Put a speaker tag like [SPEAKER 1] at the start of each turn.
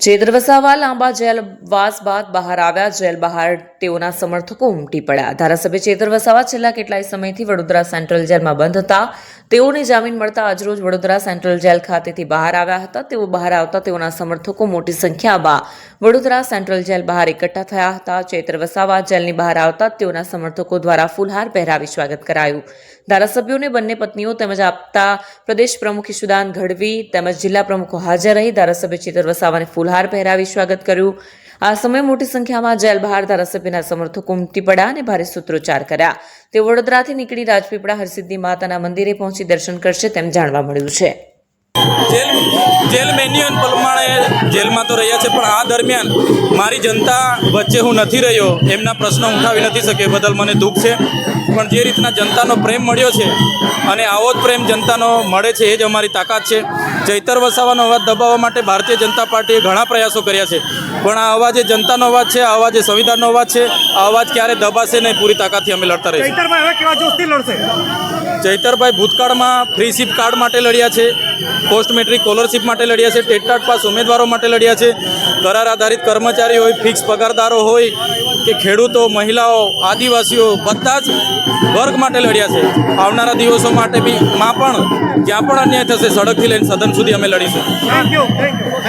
[SPEAKER 1] ચેતર વસાવા લાંબા જેલવાસ બાદ બહાર આવ્યા. જેલ બહાર તેઓના સમર્થકો ઉમટી પડ્યા. ધારાસભ્ય ચેતર વસાવા છેલ્લા કેટલાય સમયથી વડોદરા સેન્ટ્રલ જેલમાં બંધ હતા. તેઓને જામીન મળતા આજરોજ વડોદરા સેન્ટ્રલ જેલ ખાતેથી બહાર આવ્યા હતા. તેઓ બહાર આવતા તેઓના સમર્થકો મોટી સંખ્યામાં વડોદરા સેન્ટ્રલ જેલ બહાર એકઠા થયા હતા. ચેતર વસાવા જેલની બહાર આવતા તેઓના સમર્થકો દ્વારા ફૂલહાર પહેરાવી સ્વાગત કરાયું. ધારાસભ્યોને બંને પત્નીઓ તેમજ આપતા પ્રદેશ પ્રમુખ ઈશુદાન ગઢવી તેમજ જિલ્લા પ્રમુખો હાજર રહી ધારાસભ્ય ચેતર વસાવાને ફૂલહાર પહેરાવી સ્વાગત કર્યું. આ સમયે મોટી સંખ્યામાં જેલ બહાર ધારાસભ્યના સમર્થકો ઉમટી પડ્યા અને ભારે સૂત્રોચ્ચાર કર્યા. તે વડોદરાથી નીકળી રાજપીપળા હરસિદ્ધિ માતાના મંદિરે પહોંચી દર્શન કરશે તેમ જાણવા મળ્યું છે.
[SPEAKER 2] જેલ જેલ મેન્યુઅલ પ્રમાણે જેલમાં તો રહ્યા છે, પણ આ દરમિયાન મારી જનતા વચ્ચે હું નથી રહ્યો. એમના પ્રશ્નો ઉઠાવી નથી શક્યો. બદલ મને દુઃખ છે. પણ જે રીતના જનતાનો પ્રેમ મળ્યો છે અને આવો જ પ્રેમ જનતાનો મળે છે, એ જ અમારી તાકાત છે. ચૈતર વસાવાનો અવાજ દબાવવા માટે ભારતીય જનતા પાર્ટીએ ઘણા પ્રયાસો કર્યા છે. પણ આ અવાજ એ જનતાનો અવાજ છે આ અવાજ એ સંવિધાનનો અવાજ છે. આ અવાજ ક્યારે દબાશે નહીં પૂરી તાકાતથી અમે લડતા રહીશું. ચૈતરભાઈ ભૂતકાળમાં ફ્રી શિપ કાર્ડ માટે લડ્યા છે પોસ્ટ મેટ્રિક સ્કોલરશીપ માટે લડ્યા છે ટેટટાટ પાસ ઉમેદવારો માટે લડ્યા છે. કરાર આધારિત કર્મચારી હોય ફિક્સ પગારદારો હોય કે ખેડૂતો મહિલાઓ આદિવાસીઓ બધા જ વર્ગ માટે લડ્યા છે. આવનારા દિવસો માટે બી માં પણ જ્યાં પણ અન્યાય થશે સડકથી લઈને સદન સુધી અમે લડીશું.
[SPEAKER 3] Thank you thank you